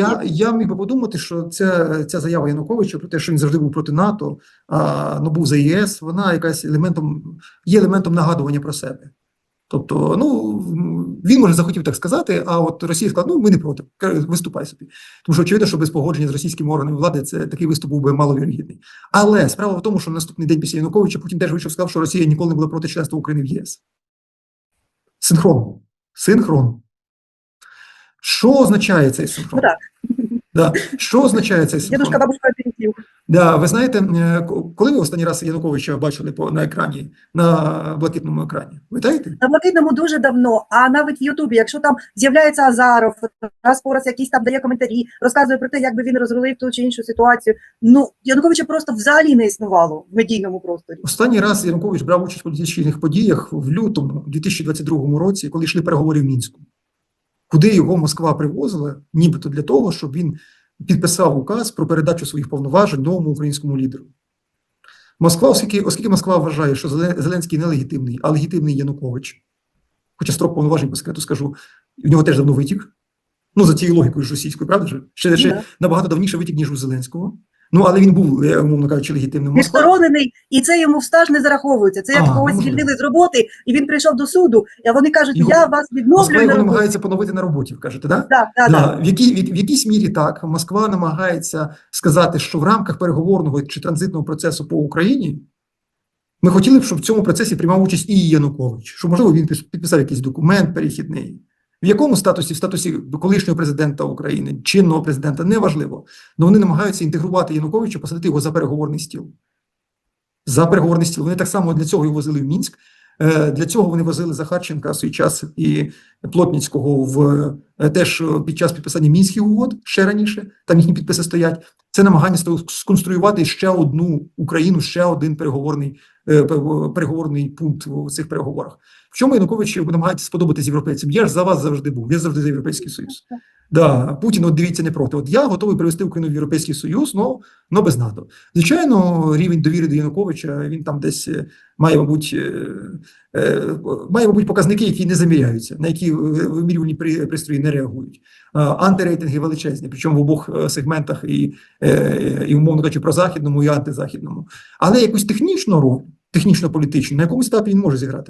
я, я міг би подумати, що ця, ця заява Януковича про те, що він завжди був проти НАТО, а ну був за ЄС, вона якась елементом є елементом нагадування про себе. Тобто, ну він може захотів так сказати, а от Росія сказала, ну ми не проти, виступай собі. Тому що очевидно, що без погодження з російськими органами влади це такий виступ був би маловірогідний. Але справа в тому, що наступний день після Януковича Путін теж вийшов сказав, що Росія ніколи не була проти членства України в ЄС. Синхронно. Синхронно. Що означає цей синхрон? Ну так. Да. Що означає цей синхрон? Дедушка, бабушка. Да, ви знаєте, е, коли ви останній раз Януковича бачили по на екрані, на блакитному екрані? Пам'ятаєте? На блакитному дуже давно, а навіть в Ютубі, якщо там з'являється Азаров, раз по раз якийсь там дає коментарі, розказує про те, як би він розрулив ту чи іншу ситуацію. Ну Януковича просто взагалі не існувало в медійному просторі. Останній раз Янукович брав участь в політичних подіях в лютому 2022 році, коли йшли переговори в Мінську, куди його Москва привозила, нібито для того, щоб він підписав указ про передачу своїх повноважень новому українському лідеру. Москва, оскільки, оскільки Москва вважає, що Зеленський не легітимний, а легітимний Янукович, хоча строк повноважень по секрету скажу, в нього теж давно витік. Ну, за тією логікою ж російською, правда ж? Ще, ще набагато давніше витік, ніж у Зеленського. Ну, але він був, е, умовно кажучи, легітимним. Москва Відсторонений, і це йому в стаж не зараховується. Це як А, ну, когось звільнили з роботи, і він прийшов до суду, і вони кажуть, Його- я вас Москва відновлюю на його намагається поновити на роботі, кажете, так? Да, да, Да. да. В, якій, в, в якійсь мірі так Москва намагається сказати, що в рамках переговорного чи транзитного процесу по Україні ми хотіли б, щоб в цьому процесі приймав участь і Янукович, що можливо він пис- підписав якийсь документ перехідний. В якому статусі? В статусі колишнього президента України, чинного президента, неважливо. Але вони намагаються інтегрувати Януковича, посадити його за переговорний стіл. За переговорний стіл. Вони так само для цього його возили в Мінськ. Е, Для цього вони возили Захарченка в свій час і Плотніцького в е, теж е, під час підписання мінських угод ще раніше. Там їхні підписи стоять. Це намагання сконструювати ще одну Україну, ще один переговорний переговорний пункт у цих переговорах. В чому Янукович намагається сподобатись європейцям? Я ж за вас завжди був. Я завжди за європейський союз. Да, Путін, от дивіться, не проти. От я готовий привести Україну в Європейський Союз, но, но без НАТО. Звичайно, рівень довіри до Януковича він там десь е, має, мабуть, е, е, має, мабуть, показники, які не заміряються, на які вимірювальні при- пристрої не реагують. Антирейтинги величезні, причому в обох сегментах, і, і умовно кажучи, про західному і антизахідному. Але якусь технічну роль, технічно-політичну, на якомусь етапі він може зіграти.